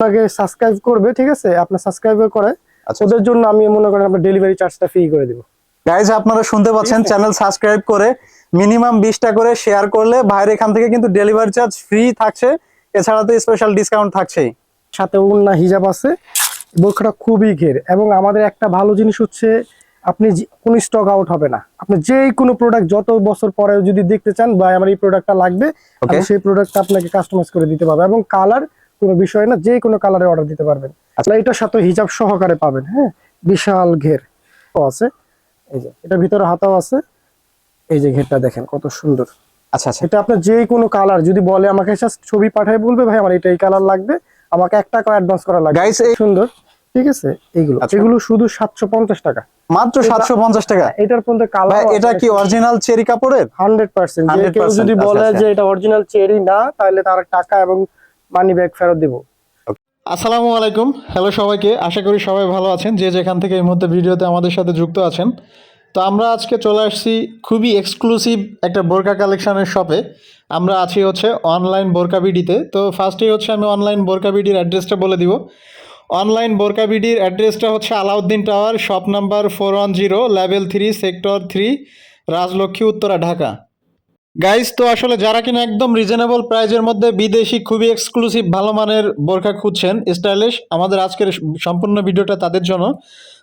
আপনাকে সাবস্ক্রাইব করবে ঠিক আছে? আপনার সাবস্ক্রাইব করে। আচ্ছা ওদের জন্য আমি মনে করেন আপনার ডেলিভারি চার্জটা ফ্রি করে দিব। গাইজ আপনারা শুনতে পাচ্ছেন চ্যানেল সাবস্ক্রাইব করে মিনিমাম বিশটা করে শেয়ার করলে ভাইয়ের এখান থেকে কিন্তু ডেলিভারি চার্জ ফ্রি থাকছে। এছাড়া তো স্পেশাল ডিসকাউন্ট থাকছেই। সাথে উন্না হিজাব আছে। বোরখাটা খুবই ঘের। এবং আমাদের একটা ভালো জিনিস হচ্ছে আপনি কোনো স্টক আউট হবে না। আপনি যে কোনো প্রোডাক্ট যত বছর পরে যদি দেখতে চান বা আমার এই প্রোডাক্টটা লাগবে. সেই প্রোডাক্টটা আপনাকে কাস্টমাইজ করে দিতে পারব। এবং কালার কোনো বিষয় না যে কোনো কালারে অর্ডার দিতে পারবেন। আসলে এটার সাথে হিজাব সহকারে পাবেন হ্যাঁ? বিশাল ঘের আছে। এই যে এটা ভিতরে হাতাও আছে। এই যে ঘেরটা দেখেন কত সুন্দর। আচ্ছা আচ্ছা। এটা আপনার যে কোনো কালার যদি বলে আমাকে ছবি পাঠায় বলবে ভাই আমার এটা এই কালার লাগবে। আমাকে এক টাকা অ্যাডভান্স করা লাগবে গাইস এই সুন্দর ঠিক আছে? এইগুলো। আচ্ছা। এগুলো শুধু সাতশো পঞ্চাশ টাকা। মাত্র এটা- সাতশো পঞ্চাশ টাকা? এটার মধ্যে ভাই কালার এটা কি অরিজিনাল চেরি কাপড়ের? হান্ড্রেড পার্সেন্ট যে কেউ যদি আচ্ছা, বলে আচ্ছা। যে এটা অরিজিনাল চেরি না তাহলে তার টাকা এবং মানি ব্যাগ ফেরত দিব। আসসালামু আলাইকুম। হ্যালো সবাইকে। আশা করি সবাই ভালো আছেন। যে যেখান থেকে এই মুহূর্তে ভিডিওতে আমাদের সাথে যুক্ত আছেন। তো আমরা আজকে চলে আসছি খুবই এক্সক্লুসিভ একটা বোরকা কালেকশনের শপে আমরা আছি হচ্ছে অনলাইন বোরকা বিডিতে। তো ফার্স্টেই হচ্ছে আমি অনলাইন বোরকা বিডির অ্যাড্রেসটা বলে দিব। অনলাইন বোরকা বিডির অ্যাড্রেসটা হচ্ছে Alauddin tower shop number four one zero level three sector three Rajlakshmi, Uttara, Dhaka. Guys তো আসলে যারা কিনা একদম রিজনেবল প্রাইজের মধ্যে বিদেশি খুবই এক্সক্লুসিভ ভালো মানের বোরখা খুঁজছেন স্টাইলিশ আমাদের আজকের সম্পূর্ণ ভিডিওটা তাদের জন্য।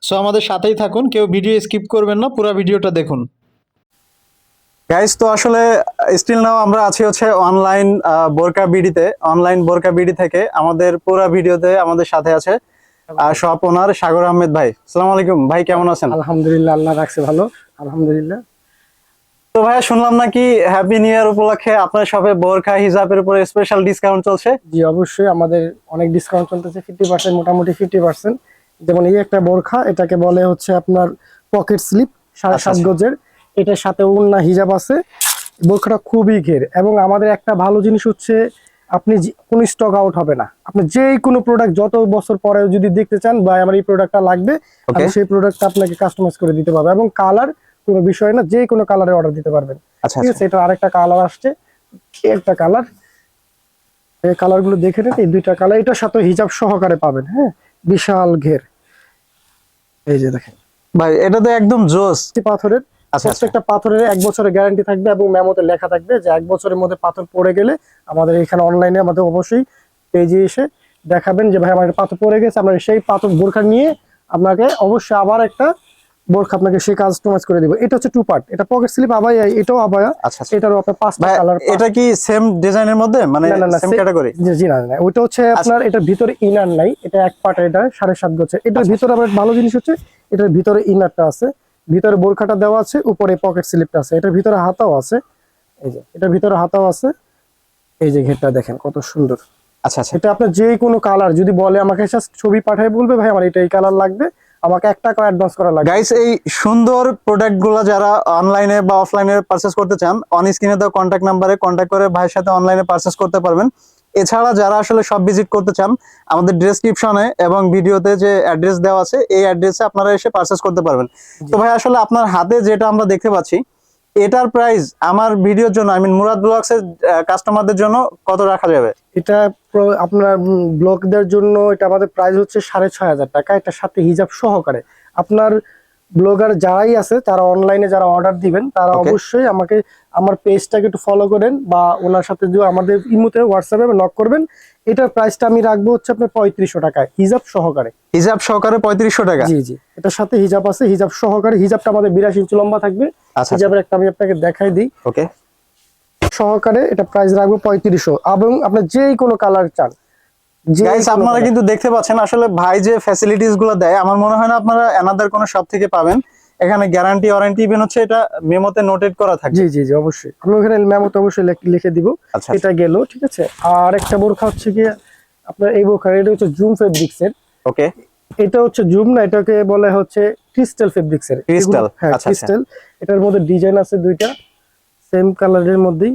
সো আমাদের সাথেই থাকুন কেউ ভিডিও স্কিপ করবেন না পুরো ভিডিওটা দেখুন। গাইজ তো আসলে স্টিল নাও আমরা আছি হচ্ছে অনলাইন বোরকা বিডিতে। অনলাইন বোরকা বিডি থেকে আমাদের পুরো ভিডিওতে আমাদের সাথে আছে শপ ওনার সাগর আহমেদ ভাই। সালাম আলাইকুম ভাই কেমন আছেন? আলহামদুলিল্লাহ আল্লাহ রাখছে ভালো। আলহামদুলিল্লাহ। তো ভাইয়া শুনলাম নাকি হ্যাপি নিউ ইয়ার উপলক্ষে আপনার সবে বোরখা হিজাবের উপরে স্পেশাল ডিসকাউন্ট চলছে? জি অবশ্যই আমাদের অনেক ডিসকাউন্ট চলতেছে ফিফটি পার্সেন্ট মোটামুটি ফিফটি পার্সেন্ট যেমন এই একটা বোরখা এটাকে বলে হচ্ছে আপনার পকেট স্লিপ সাড়ে আচ্ছা, সাত আচ্ছা। গজের। এটার সাথে উন্না হিজাব আছে। বোরখাটা খুবই ঘের। এবং আমাদের একটা ভালো জিনিস হচ্ছে আপনি কোনো স্টক আউট হবে না। আপনি যে কোনো প্রোডাক্ট যত বছর পরে যদি দেখতে চান বা আমার এই প্রোডাক্টটা লাগবে আমি সেই প্রোডাক্টটা আপনাকে কাস্টমাইজ করে দিতে পারব। এবং কালার কোনো বিষয় না যে কোনো কালারে অর্ডার দিতে পারবেন। আচ্ছা ঠিক আচ্ছা। আছে এটা আরেকটা কালার আসছে। এই একটা কালার এই কালারগুলো দেখে নিন এই দুইটা কালার এটার সাথে হিজাব সহকারে পাবেন হ্যাঁ? বিশাল ঘের। এই যে দেখেন। ভাই এটা তো একদম জোস। পাথরের আচ্ছা। প্রত্যেকটা পাথরের এক বছরের গ্যারান্টি থাকবে এবং মেমোতে লেখা থাকবে যে এক বছরের মধ্যে পাথর পড়ে গেলে আমাদের এখানে অনলাইনে আমাদের অবশ্যই পেজে এসে দেখাবেন যে ভাই আমার পাথর পড়ে গেছে। আমরা সেই পাথর বোরখা নিয়ে আপনাকে অবশ্যই আবার একটা বোরখা আপনাকে সেই কাস্টমাইজ করে দিব। এটা হচ্ছে টু পার্ট এটা পকেট স্লিপ আবায়া এটাও আবায়া। আচ্ছা আচ্ছা। এটারও আপনার পাঁচটা কালার এটা কি সেম ডিজাইনের মধ্যে? মানে সেম ক্যাটাগরি জি না না ওইটা হচ্ছে আপনার এটার ভিতরে ইনার নাই। এটা এক পার্ট এটা সাড়ে সাত গছে এটার আচ্ছা, ভিতরে আবার ভালো জিনিস হচ্ছে এটার ভিতরে ইনারটা আছে। ভিতরে বোরখাটা দেওয়া আছে উপরে পকেট স্লিপটা আছে। এটার ভিতরে হাতাও আছে। এই যে এটার ভিতরে হাতাও আছে। এই যে ঘেরটা দেখেন কত সুন্দর। আচ্ছা আচ্ছা। এটা আপনার যে কোনো কালার যদি বলে আমাকে জাস্ট ছবি পাঠায় বলবে ভাই আমার এটা এই কালার লাগবে। আমাকে এক টাকা অ্যাডভান্স করা লাগবে। গাইস এই সুন্দর প্রোডাক্টগুলো যারা অনলাইনে বা অফলাইনে পারচেস করতে চান অন স্ক্রিনে দেওয়া কন্ট্যাক্ট নাম্বারে কন্ট্যাক্ট করে ভাইয়ের সাথে অনলাইনে পারচেস করতে পারবেন। এছাড়া যারা আসলে সব ভিজিট করতে চান আমাদের ডেসক্রিপশনে এবং ভিডিওতে যে অ্যাড্রেস দেওয়া আছে এই অ্যাড্রেসে আপনারা এসে পারচেস করতে পারবেন। তো ভাই আসলে আপনার হাতে যেটা আমরা দেখতে পাচ্ছি এটার প্রাইস আমার ভিডিওর জন্য আই মিন মুরাদ ব্লগস এর কাস্টমারদের জন্য কত রাখা যাবে? এটা আপনার ব্লকদের জন্য এটা আমাদের প্রাইস হচ্ছে সাড়ে ছয় হাজার টাকা। এটার সাথে হিজাব সহকারে। আপনার ব্লগার যারাই আছে তারা অনলাইনে যারা অর্ডার দিবেন তারা অবশ্যই আমাকে আমার পেজটাকে একটু ফলো করেন বা ওনার সাথে যে আমাদের ইমুতে হোয়াটসঅ্যাপে নক করবেন। এটার প্রাইসটা আমি রাখব হচ্ছে আপনার পঁয়ত্রিশশো টাকায় হিজাব সহকারে। হিজাব সহকারে পঁয়ত্রিশশো টাকা? জি জি। এটার সাথে হিজাব আছে হিজাব সহকারে। হিজাবটা আমাদের বিরাশি ইঞ্চি লম্বা থাকবে। আচ্ছা হিজাবের একটা আমি আপনাকে দেখাই দিই। ওকে সহকারে এটা প্রাইস রাখব পঁয়ত্রিশশো। এবং আপনার যেই কোনো কালার চান গাইস আপনারা কিন্তু দেখতে পাচ্ছেন আসলে ভাই যে ফ্যাসিলিটিসগুলো দেয় আমার মনে হয় না আপনারা এনাদার কোনো শপ থেকে পাবেন। এখানে গ্যারান্টি ওয়ারেন্টি ইভেন হচ্ছে এটা মেমোতে নোটেড করা থাকে। জি জি জি অবশ্যই। আমি ওখানে মেমোতে অবশ্যই লিখে দিব। আচ্ছা এটা গেল ঠিক আছে? আর একটা বোরখা হচ্ছে কি আপনার এই বোরখা এটা হচ্ছে জুম ফেব্রিক্স এর। ওকে এটা হচ্ছে জুম না এটাকে বলে হচ্ছে ক্রিস্টাল ফেব্রিক্স এর। এগুলো- হ্যাঁ আচ্ছা, আচ্ছা। ক্রিস্টাল এটার মধ্যে ডিজাইন আছে দুইটা সেম কালারের মধ্যেই।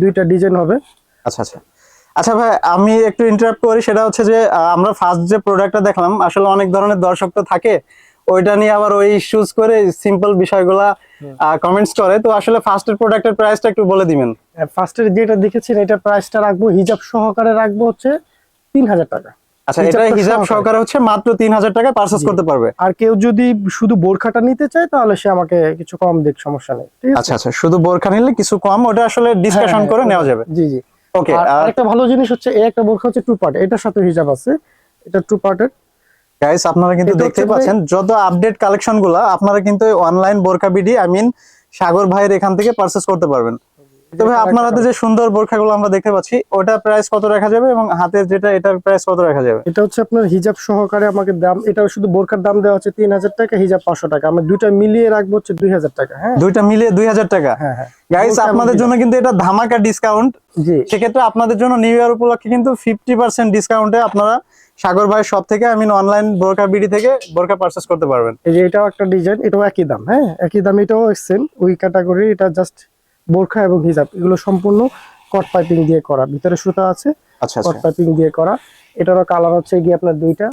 দুইটা ডিজাইন হবে। আচ্ছা আচ্ছা। আচ্ছা ভাই আমি একটু ইন্টারাপ্ট করি সেটা হচ্ছে যে আমরা ফার্স্ট যে প্রোডাক্টটা দেখলাম আসলে অনেক ধরনের দর্শক তো থাকে ওইটা নিয়ে আবার ওই ইস্যুজ করে সিম্পল বিষয়গুলা কমেন্টস করে। তো আসলে ফার্স্টের প্রোডাক্টের প্রাইসটা একটু বলে দিবেন। ফার্স্টের যেটা দেখেছেন এটা প্রাইসটা রাখব হিজাব সহকারে রাখব হচ্ছে তিন হাজার টাকা। আচ্ছা এটা হিজাব সহকারে। হচ্ছে মাত্র তিন হাজার টাকায় পারচেস করতে পারবে। আর কেউ যদি শুধু বোরখাটা নিতে চায় তাহলে সে আমাকে কিছু কম সমস্যা নেই। আচ্ছা আচ্ছা শুধু বোরখা নিলে কিছু কম ওটা আসলে ডিসকাশন হ্যাঁ, করে হ্যাঁ, নেওয়া যাবে। জি জি। ওকে আর আরেকটা ভালো জিনিস হচ্ছে এই একটা বোরখা হচ্ছে টু পার্ট এটার সাথে হিজাব আছে। এটা টু পার্টের গাইস আপনারা কিন্তু হচ্ছে পাচ্ছেন যত আপডেট কালেকশনগুলা আপনারা কিন্তু অনলাইন বোরখা বিডি আই মিন সাগর ভাইয়ের এখান থেকে পারচেস করতে পারবেন। তবে আপনার হাতে যে সুন্দর বোরখাগুলো আমরা দেখতে পাচ্ছি ওটা প্রাইস কত রাখা যাবে এবং হাতের যেটা এটার প্রাইস কত রাখা যাবে? এটা হচ্ছে আপনার হিজাব সহকারে আমাকে দাম এটা শুধু বোরখার দাম দেওয়া হচ্ছে তিন হাজার টাকা হিজাব পাঁচশো টাকা। আমি দুইটা মিলিয়ে রাখব হচ্ছে দুই হাজার টাকা হ্যাঁ? দুইটা মিলিয়ে দুই হাজার টাকা? হ্যাঁ হ্যাঁ। গাইস আপনাদের জন্য কিন্তু এটা ধামাকা ডিসকাউন্ট সেক্ষেত্রে আপনাদের জন্য নিউ ইয়ার উপলক্ষে কিন্তু ফিফটি পার্সেন্ট ডিসকাউন্টে আপনারা সাগর ভাইয়ের সব থেকে আই অনলাইন বোরকা বিডি থেকে বোরকা পারচেস করতে পারবেন। এই যে এটাও একটা ডিজাইন এটাও একই দাম হ্যাঁ? একই দাম এটাও সেম ওই ক্যাটাগরি এটা জাস্ট বোরখা এবং হিজাব এগুলো সম্পূর্ণ কট পাইপিং দিয়ে করা। ভিতরে সুতা আছে আচ্ছা কট আচ্ছা পাইপিং দিয়ে করা। এটারও কালার হচ্ছে গিয়ে আপনার দুইটা।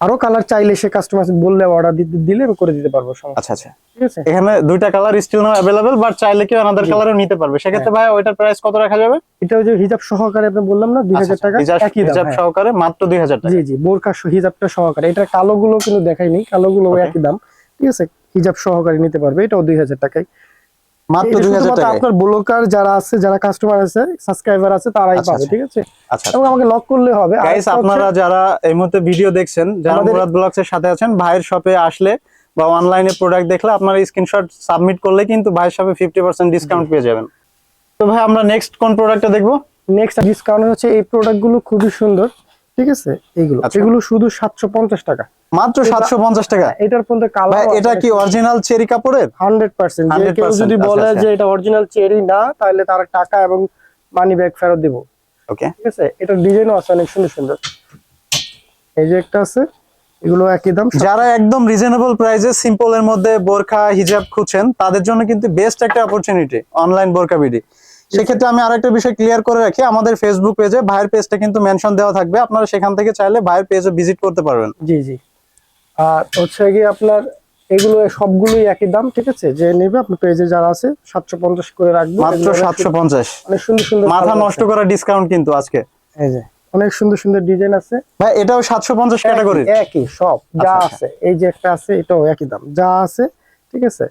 আরও কালার চাইলে সে কাস্টমার বললে অর্ডার দিতে দিলে আমি করে দিতে পারব আচ্ছা আচ্ছা। ঠিক আছে? এখানে দুইটা colour still now available but চাইলে কেউ আনাদার কালারও নিতে পারবে। সেক্ষেত্রে ভাই ওইটার প্রাইস কত রাখা যাবে? এটা যে হিজাব সহকারে আপনি বললাম না দুই আচ্ছা, হাজার টাকা একই দাম হিজাব হ্যাঁ। সহকারে মাত্র দুই হাজার টাকা। জি জি। সহ- হিজাবটা সহকারে। এটা কালো গুলো কিন্তু দেখাইনি কালো গুলো একই দাম। ঠিক আছে? হিজাব সহকারে নিতে পারবে এটাও দুই হাজার টাকায়। মাত্র এটা দুই হাজার শুধুমাত্র টাকা আপনার ব্লকার যারা আছে যারা কাস্টমার আছে সাবস্ক্রাইবার আছে তারাই আচ্ছা, পাবে আচ্ছা। ঠিক আছে? আচ্ছা এবং আমাকে লক করলে হবে। গাইস আপনারা যারা এই মুহূর্তে ভিডিও দেখছেন যারা মুরাদ ব্লগস এর সাথে আছেন ভাইয়ের শপে আসলে বা অনলাইনে প্রোডাক্ট দেখলে আপনারা স্ক্রিনশট সাবমিট করলে কিন্তু ভাইয়ের শপে ফিফটি পার্সেন্ট ডিসকাউন্ট পেয়ে যাবেন। তো ভাই আমরা নেক্সট কোন প্রোডাক্টটা দেখব? নেক্সট ডিসকাউন্ট হচ্ছে এই প্রোডাক্টগুলো খুবই সুন্দর ঠিক আছে? এইগুলো। আচ্ছা। এগুলো শুধু সাতশো পঞ্চাশ টাকা। মাত্র এটা- সাতশো পঞ্চাশ টাকা। এটার পর্যন্ত কালার এটা কি অরিজিনাল চেরি কাপড়ের? যে কেউ যদি আচ্ছা, বলে আচ্ছা। যে এটা অরিজিনাল চেরি না তাহলে তার টাকা এবং মানি ফেরত দিব। ওকে ঠিক আছে? এটার ডিজাইনও আছে অনেক সুন্দর সুন্দর। এই যে একটা আছে এগুলো একই দাম। যারা একদম রিজনেবল প্রাইসে সিম্পল এর মধ্যে বোরখা হিজাব খুঁজছেন তাদের জন্য কিন্তু বেস্ট একটা অপরচুনিটি অনলাইন বোরখা বিডি। সেক্ষেত্রে আমি আরেকটা বিষয় ক্লিয়ার করে রাখি আমাদের ফেসবুক পেজে ভাইয়ের পেজটা কিন্তু মেনশন দেওয়া থাকবে। আপনারা সেখান থেকে চাইলে ভাইয়ের পেজে ভিজিট করতে পারবেন। জি জি। আর হচ্ছে গিয়ে আপনার এগুলো সবগুলোই একই দাম ঠিক আছে? যে নেবে আপনার পেজে যারা আছে সাতশো পঞ্চাশ করে রাখবেন মাত্র এগুলো সাতশো পঞ্চাশ। অনেক সুন্দর সুন্দর মাথা নষ্ট। করা ডিসকাউন্ট কিন্তু আজকে। এই যে অনেক সুন্দর সুন্দর ডিজাইন আছে। ভাই এটাও সাতশো পঞ্চাশ ক্যাটাগরি একই- সব যা আচ্ছা, আছে। এই যে একটা আছে এটাও একই দাম যা আছে ঠিক আছে?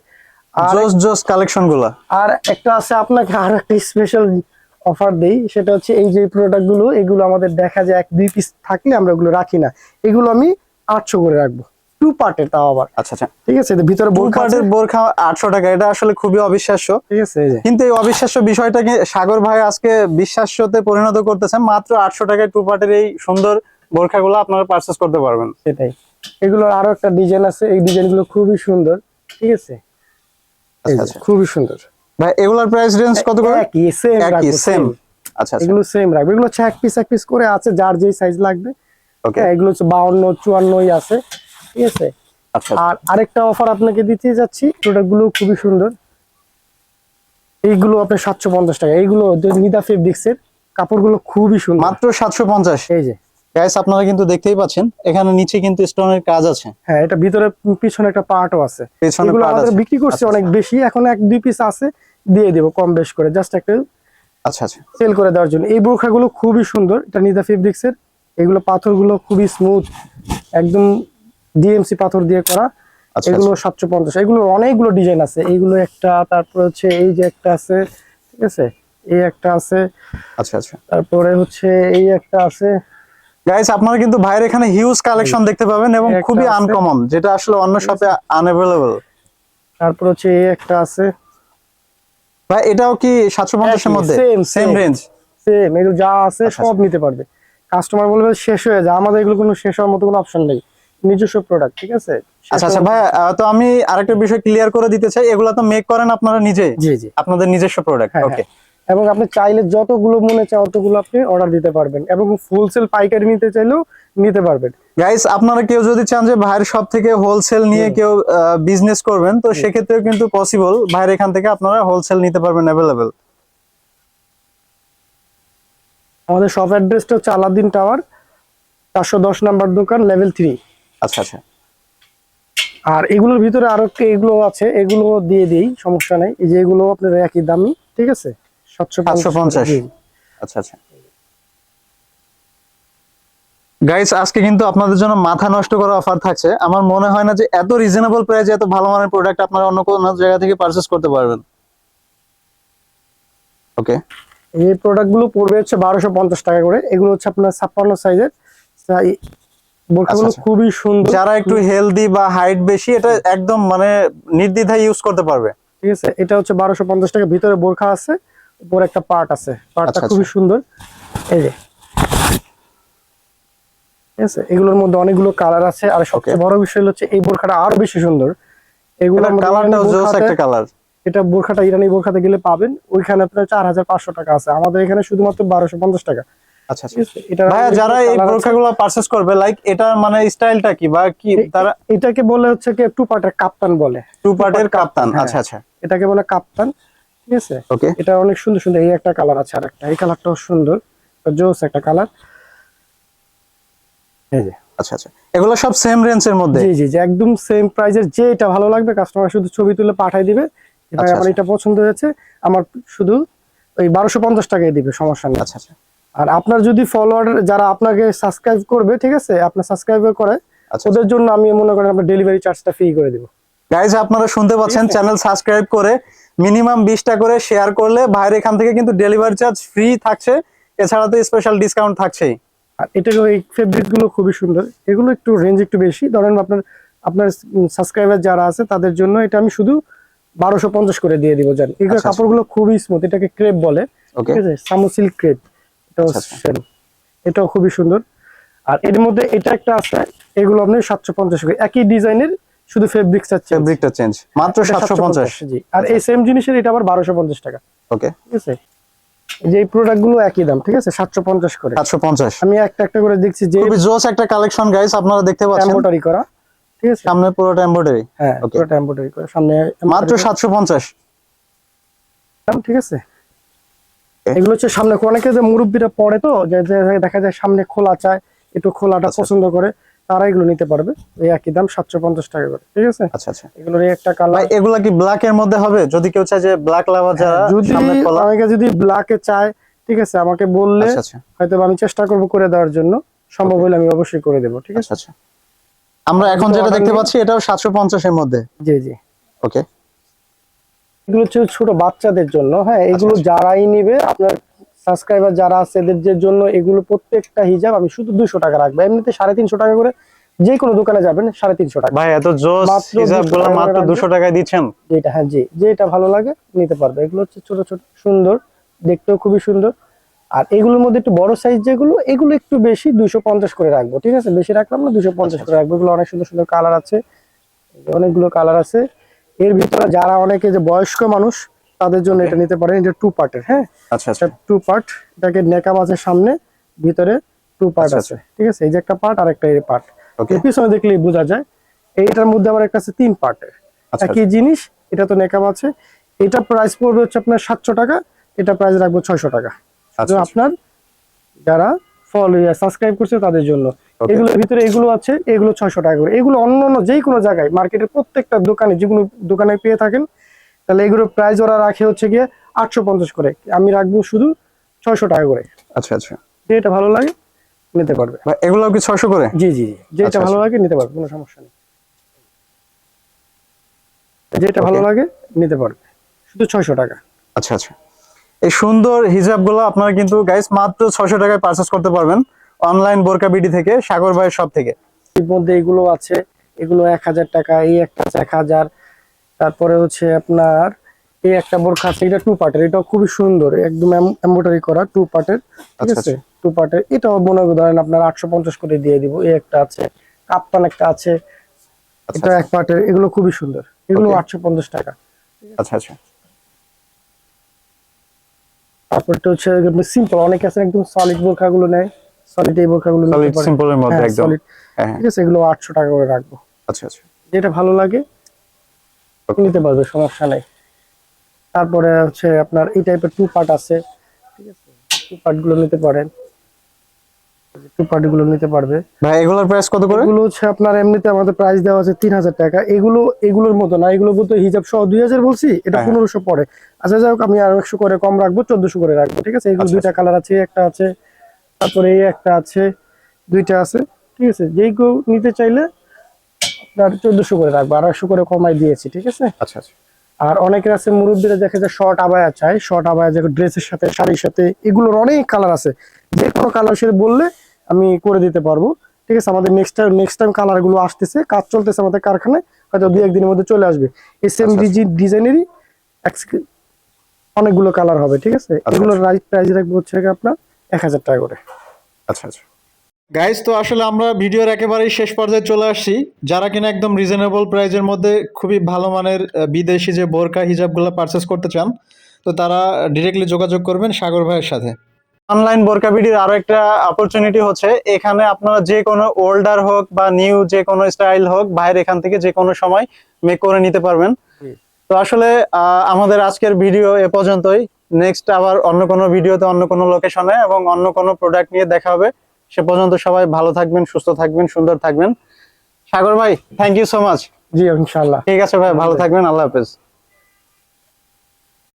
আর জোস জোস কালেকশনগুলা আর একটা আছে আপনাকে আর একটা স্পেশাল অফার দেই সেটা হচ্ছে এই যে প্রোডাক্টগুলো এগুলো আমাদের দেখা যায় এক দুই পিস থাকলে আমরা ওগুলো রাখি না। এগুলো আমি আটশো করে রাখব। টু পার্টের তাও আবার। আচ্ছা আচ্ছা। ঠিক আছে ভিতরে টু পার্টের বোরখা আটশো টাকা এটা আসলে খুবই অবিশ্বাস্য। ঠিক আছে কিন্তু এই অবিশ্বাস্য বিষয়টাকে সাগর ভাই আজকে বিশ্বাস্যতে পরিণত করতেছেন মাত্র আটশো টাকায় টু পার্টের এই সুন্দর বোরখাগুলো আপনারা পারচেস করতে পারবেন। সেটাই। এগুলোর আরও একটা ডিজাইন আছে এই ডিজাইনগুলো খুবই সুন্দর। ঠিক আছে? আচ্ছা আচ্ছা। খুবই সুন্দর। ভাই এগুলার প্রাইস রেঞ্জ কত করে? একই সেম একই সেম আচ্ছা আচ্ছা। এগুলো সেম রাখবে। এগুলো হচ্ছে এক পিস এক পিস করে আছে যার যেই সাইজ লাগবে। ওকে হ্যাঁ, এগুলো হচ্ছে বাউন্ন চুয়ান্নই আছে। ঠিক আছে? আচ্ছা আর আরেকটা অফার আপনাকে দিতে যাচ্ছি প্রোডাক্টগুলো খুবই সুন্দর। এইগুলো আপনার সাতশো পঞ্চাশ টাকা। এইগুলো নিদা ফেব্রিক্স এর। কাপড়গুলো খুবই সুন্দর। মাত্র সাতশো পঞ্চাশ? এই যে। গাইস আপনারা কিন্তু দেখতেই পাচ্ছেন এখানে নিচে কিন্তু স্টোনের কাজ আছে। হ্যাঁ এটা ভিতরে পিছনে একটা পার্টও আছে। এগুলো আমাদের বিক্রি করছে আচ্ছা, অনেক বেশি। এখন এক দুই পিস আছে দিয়ে দেবো কম বেশ করে। জাস্ট একটা আচ্ছা আচ্ছা। সেল করে দেওয়ার জন্য। এই বোরখাগুলো খুবই সুন্দর। এটা নিদা ফেব্রিক্স এর। এগুলো পাথরগুলো খুবই স্মুথ একদম ডিএমসি পাথর দিয়ে করা। আচ্ছা এগুলো সাতশো পঞ্চাশ। এগুলো অনেকগুলো ডিজাইন আছে। এইগুলো একটা তারপরে হচ্ছে এই যে একটা আছে ঠিক আছে? এই একটা আছে। আচ্ছা আচ্ছা। তারপরে হচ্ছে এই একটা আছে। গাইস আপনারা কিন্তু ভাইয়ের এখানে হিউজ কালেকশন দেখতে পাবেন এবং খুবই। আনকমন যেটা আসলে অন্য শপে আনঅ্যাভেলেবল তারপর হচ্ছে এই একটা আছে। ভাই এটাও কি সাতশো পঞ্চাশের একই, মধ্যে? same, সেম রেঞ্জ সেম এগুলো যা আছে আচ্ছা, সব নিতে পারবে। কাস্টমার বলবে শেষ হয়ে যায়। আমাদের এগুলো কোনো শেষ হওয়ার মতো কোনো অপশন নেই। নিজস্ব প্রোডাক্ট ঠিক আছে? আচ্ছা আচ্ছা ভাই তো আমি আরেকটা বিষয় ক্লিয়ার করে দিতে চাই। এগুলা তো মেক করেন আপনারা নিজে জি জি। আপনাদের নিজস্ব প্রোডাক্ট হ্যাঁ, ওকে এবং আপনি চাইলে যতগুলো মনে চায় অতগুলো আপনি অর্ডার দিতে পারবেন এবং ফুলসেল পাইকারি নিতে চাইলেও নিতে পারবেন। গাইস আপনারা কেউ যদি চান যে ভাইয়ের সব থেকে হোলসেল নিয়ে কেউ বিজনেস করবেন তো সেক্ষেত্রেও কিন্তু পসিবল ভাইয়ের এখান থেকে আপনারা হোলসেল নিতে পারবেন অ্যাভেলেবেল আমাদের শপ অ্যাড্রেসটা হচ্ছে আলাদিন টাওয়ার চারশো দশ নাম্বার দোকান লেভেল থ্রি আচ্ছা আচ্ছা। আর এগুলোর ভিতরে আরও একটা এগুলো আছে এগুলো দিয়ে দিই সমস্যা নেই। এই যে এগুলো আপনার একই দামি ঠিক আছে? সাতশো 750 জি। আচ্ছা আচ্ছা। গাইস আজকে কিন্তু আপনাদের জন্য মাথা নষ্ট করা অফার থাকছে। আমার মনে হয় না যে এত রিজনেবল প্রাইসে এত ভালো মানের প্রোডাক্ট আপনারা অন্য কোনো জায়গা থেকে পারচেস করতে পারবেন। ওকে এই প্রোডাক্টগুলো পড়বে হচ্ছে বারোশো পঞ্চাশ টাকা করে। এগুলো হচ্ছে আপনার ছাপ্পান্ন সাইজের বোরখাগুলো আচ্ছা। খুবই সুন্দর। যারা একটু হেলদি বা হাইট বেশি এটা একদম মানে নির্দ্বিধায় ইউজ করতে পারবে। ঠিক আছে এটা হচ্ছে বারোশো পঞ্চাশ টাকা। ভিতরে বোরখা আছে উপরে একটা পার্ট আছে। পার্টটা আচ্ছা, খুবই সুন্দর। এই যে। ঠিক আছে এগুলোর মধ্যে অনেকগুলো কালার আছে। আর সবচেয়ে বড় বিষয় হচ্ছে এই বোরখাটা আরও বেশি সুন্দর। এগুলো জোস একটা কালার এটা বোরখাটা ইরানি বোরখাতে গেলে পাবেন। ওইখানে আপনার চার হাজার পাঁচশো টাকা আছে। আমাদের এখানে শুধুমাত্র বারোশো পঞ্চাশ টাকা। আচ্ছা আচ্ছা। ঠিক আছে এটা ভাইয়া যারা এই বোরখাগুলো পারচেজ করবে লাইক এটা মানে স্টাইলটা কি? বা কি তারা এটাকে বলে হচ্ছে কি টু পার্টের কাপ্তান বলে। টু পার্টের কাপ্তান হ্যাঁ। আচ্ছা আচ্ছা। এটাকে বলে কাপ্তান ঠিক আছে? ওকে এটা অনেক সুন্দর সুন্দর এই একটা কালার আছে আর এই কালারটাও সুন্দর জোস একটা কালার এই যে। আচ্ছা আচ্ছা। এগুলো সব সেম রেঞ্জের মধ্যে? জি জি জি একদম সেম প্রাইজের যে এটা ভালো লাগবে কাস্টমার শুধু ছবি তুলে পাঠাই দিবে। ভাই আচ্ছা, আমার। এটা পছন্দ হয়েছে আমার শুধু ওই বারোশো পঞ্চাশ টাকায় দিবে সমস্যা নেই। আচ্ছা আচ্ছা। আর আপনার যদি ফলোয়ার যারা আপনাকে সাবস্ক্রাইব করবে ঠিক আছে? আপনার সাবস্ক্রাইব করে আচ্ছা ওদের জন্য আমি মনে করেন আপনার ডেলিভারি চার্জটা ফ্রি করে দিব। গাইজ আপনারা শুনতে পাচ্ছেন চ্যানেল সাবস্ক্রাইব করে মিনিমাম বিশটা করে শেয়ার করলে ভাইয়ের এখান থেকে কিন্তু ডেলিভারি চার্জ ফ্রি থাকছে। এছাড়া তো স্পেশাল ডিসকাউন্ট থাকছেই। আর এটা এই ফেব্রিকগুলো খুবই সুন্দর। এগুলো একটু রেঞ্জ একটু বেশি। ধরেন আপনার আপনার সাবস্ক্রাইবার যারা আছে তাদের জন্য এটা আমি শুধু বারোশো পঞ্চাশ করে দিয়ে দিব জান। এগুলো আচ্ছা, আচ্ছা। কাপড়গুলো খুবই স্মুথ এটাকে ক্রেপ বলে। ঠিক আছে? সামোসিল ক্রেপ এটাও আচ্ছা, আচ্ছা। এটাও খুবই সুন্দর। আর এর মধ্যে এটা একটা আছে এগুলো আপনি সাতশো পঞ্চাশ একই ডিজাইনের শুধু ফেব্রিক চাচ্ছে ফেব্রিকটা চেঞ্জ মাত্র সাতশো পঞ্চাশ। জি। আর এই সেম জিনিসের এটা আবার বারোশো পঞ্চাশ টাকা। ওকে ঠিক আছে? এই যে এই প্রোডাক্টগুলো একই দাম ঠিক আছে? সাতশো পঞ্চাশ করে। সাতশো পঞ্চাশ। আমি একটা একটা করে দেখছি যে খুবই জোস একটা কালেকশন গাইস আপনারা দেখতে পাচ্ছেন। এম্বোটারি করা। ঠিক আছে? সামনে পুরোটা এমব্রয়ডারি হ্যাঁ. পুরোটা এম্বোটারি করে। সামনে মাত্র সাতশো পঞ্চাশ। ঠিক আছে? এগুলো হচ্ছে সামনে অনেকে যে মুরব্বীরা পড়ে তো যে দেখা যায় সামনে খোলা চায় একটু খোলাটা আচ্ছা। পছন্দ করে তারা এগুলো নিতে পারবে। এই একই দাম সাতশো পঞ্চাশ টাকা করে ঠিক আছে? আচ্ছা আচ্ছা। এগুলোর একটা কালার এগুলা কি ব্ল্যাক এর মধ্যে হবে? যদি কেউ চায় যে ব্ল্যাক লাভার যারা যদি অনেকে যদি ব্ল্যাকে চায় ঠিক আছে? আমাকে বললে আচ্ছা আচ্ছা। হয়তো আমি চেষ্টা করব করে দেওয়ার জন্য। সম্ভব হলে আমি অবশ্যই করে দেবো ঠিক আছে? আচ্ছা আচ্ছা। আমরা এখন যেটা দেখতে পাচ্ছি এটাও সাতশো পঞ্চাশের মধ্যে। জি জি। ওকে এগুলো হচ্ছে ছোট বাচ্চাদের জন্য হ্যাঁ? আচ্ছা, এগুলো যারাই নিবে আপনার সাবস্ক্রাইবার যারা আছে এদের জন্য এগুলো প্রত্যেকটা হিজাব আমি শুধু দুশো টাকা রাখব। এমনিতে সাড়ে তিনশো টাকা করে যে কোনো দোকানে যাবেন সাড়ে তিনশো টাকা। ভাই এত জোস 200 টাকা মাত্র দুশো টাকায় দিচ্ছেন? যেটা হ্যাঁ জি যেটা ভালো লাগে নিতে পারবে। এগুলো হচ্ছে ছোট ছোট সুন্দর দেখতেও খুবই সুন্দর। আর এগুলোর মধ্যে একটু বড় সাইজ যেগুলো এগুলো একটু বেশি দুশো পঞ্চাশ করে রাখব ঠিক আছে? বেশি রাখলাম না দুশো পঞ্চাশ করে রাখব। এগুলো অনেক সুন্দর সুন্দর কালার আছে। অনেকগুলো কালার আছে। এর ভিতরে যারা অনেকে যে বয়স্ক মানুষ তাদের জন্য এটা নিতে পারেন। এটা টু পার্টের হ্যাঁ? আচ্ছা আচ্ছা। টু পার্ট এটাকে নেকাম আছে সামনে ভিতরে টু পার্ট আচ্ছা, আছে। ঠিক আছে? এই যে একটা পার্ট আর একটা এই পার্ট ওকে পিছনে দেখলেই বোঝা যায় এইটার মধ্যে আবার একটা আছে তিন পার্টের আচ্ছা একই জিনিস এটা তো নেকাম আছে। এটা প্রাইস পড়বে হচ্ছে আপনার সাতশো টাকা এটা প্রাইস রাখব ছয়শো টাকা। আচ্ছা আপনার যারা ফলো সাবস্ক্রাইব করছে তাদের জন্য. এগুলোর ভিতরে এগুলো আছে এগুলো ছয়শো টাকা করে। এগুলো অন্য অন্য যে কোনো জায়গায় মার্কেটের প্রত্যেকটা দোকানে যেগুলো দোকানে পেয়ে থাকেন তাহলে এগুলোর প্রাইস ওরা রাখে হচ্ছে গিয়ে আটশো পঞ্চাশ করে। আমি রাখব শুধু ছয়শো টাকা করে। আচ্ছা আচ্ছা। যেটা ভালো লাগে নিতে পারবে। এগুলো কি ছয়শো করে? জি জি জি। যেটা আচ্ছা, ভালো আচ্ছা। লাগে নিতে পারবে কোনো সমস্যা নেই। যেটা ভালো লাগে নিতে পারবে শুধু ছয়শো টাকা। আচ্ছা আচ্ছা। এই সুন্দর হিজাবগুলো আপনারা কিন্তু গাইস মাত্র ছয়শো টাকায় পারচেস করতে পারবেন। অনলাইন বোরকা বিডি থেকে সাগর ভাইয়ের সব থেকে। এর মধ্যে এগুলো আছে এগুলো এক হাজার টাকা এই একটা এক হাজার। তারপরে হচ্ছে আপনার এই একটা বোরখা আছে এটা টু পার্টের এটাও খুবই সুন্দর একদম এম্বোটারি করা টু পার্টের ঠিক আচ্ছা, আছে? টু পার্টের এটাও মনে ধরেন আপনার আটশো পঞ্চাশ করে দিয়ে দিব এই একটা আছে কাপ্তান একটা আছে আচ্ছা এটা এক পার্টের এগুলো খুবই সুন্দর এগুলো আটশো পঞ্চাশ টাকা আচ্ছা আচ্ছা। তারপরটা হচ্ছে সিম্পল অনেকে আছে একদম সলিড বোরখা গুলো নেয় সলিড এই সলিড সিম্পলের মধ্যে একদম। হ্যাঁ হ্যাঁ। ঠিক আছে এগুলো আটশো টাকা করে রাখব। আচ্ছা আচ্ছা। যেটা ভালো লাগে নিতে পারবে সমস্যা নেই। তারপরে হচ্ছে আপনার এই টাইপের টু পার্ট আছে ঠিক আছে? টু পার্টগুলো নিতে পারেন। টু পার্টগুলো নিতে পারবে। ভাই এগুলোর প্রাইস কত করে? এগুলো হচ্ছে আপনার এমনিতে আমাদের প্রাইস দেওয়া আছে তিন হাজার টাকা। এগুলো এগুলোর মতো না এগুলো বলতে হিজাব সহ দুই হাজার বলছি এটা হ্যাঁ। পনেরোশো পরে আচ্ছা যাই হোক আমি আরও একশো করে কম রাখব চোদ্দশো করে রাখব ঠিক আছে? এগুলো আচ্ছা, দুইটা কালার আছে একটা আছে। তারপরে এই একটা আছে দুইটা আছে ঠিক আছে? যেই কেউ নিতে চাইলে আপনার চোদ্দশো করে রাখব আড়াইশো করে কমাই দিয়েছি ঠিক আছে? আচ্ছা আচ্ছা। আর অনেকের আছে মুরব্বীরা দেখে যে শর্ট আবায়া চাই শর্ট আবায়া যে ড্রেসের সাথে শাড়ির সাথে এগুলোর অনেক কালার আছে। যে কোনো কালার সে বললে আমি করে দিতে পারব ঠিক আছে? আমাদের নেক্সট টাইম নেক্সট টাইম কালারগুলো আসতেছে কাজ চলতেছে আমাদের কারখানায় হয়তো দুই একদিনের মধ্যে চলে আসবে। এই সেম ডিজাইনেরই অনেকগুলো কালার হবে ঠিক আছে? এগুলোর প্রাইস রাখব হচ্ছে আপনার এক হাজার টাকা করে। আচ্ছা আচ্ছা। গাইজ তো আসলে আমরা ভিডিওর একেবারেই শেষ পর্যায়ে চলে আসছি। যারা কিনা একদম রিজনেবল প্রাইজের মধ্যে খুবই ভালো মানের বিদেশি যে বোরকা হিজাবগুলো পারচেস করতে চান তো তারা ডিরেক্টলি যোগাযোগ করবেন সাগর ভাইয়ের সাথে। অনলাইন বোরকা বিডির আরও একটা অপরচুনিটি হচ্ছে। এখানে আপনারা যে কোনো ওল্ডার হোক বা নিউ যে কোনো স্টাইল হোক বাইরে এখান থেকে যে কোনো সময় মেক করে নিতে পারবেন। তো আসলে আহ, আমাদের আজকের ভিডিও এ পর্যন্তই। নেক্সট আবার অন্য কোনো ভিডিওতে অন্য কোনো লোকেশনে এবং অন্য কোনো প্রোডাক্ট নিয়ে দেখা হবে। সে পর্যন্ত সবাই ভালো থাকবেন সুস্থ থাকবেন সুন্দর থাকবেন। সাগর ভাই থ্যাংক ইউ সো মাচ জি ইনশাল্লাহ ঠিক আছে ভাই ভালো থাকবেন আল্লাহ হাফেজ।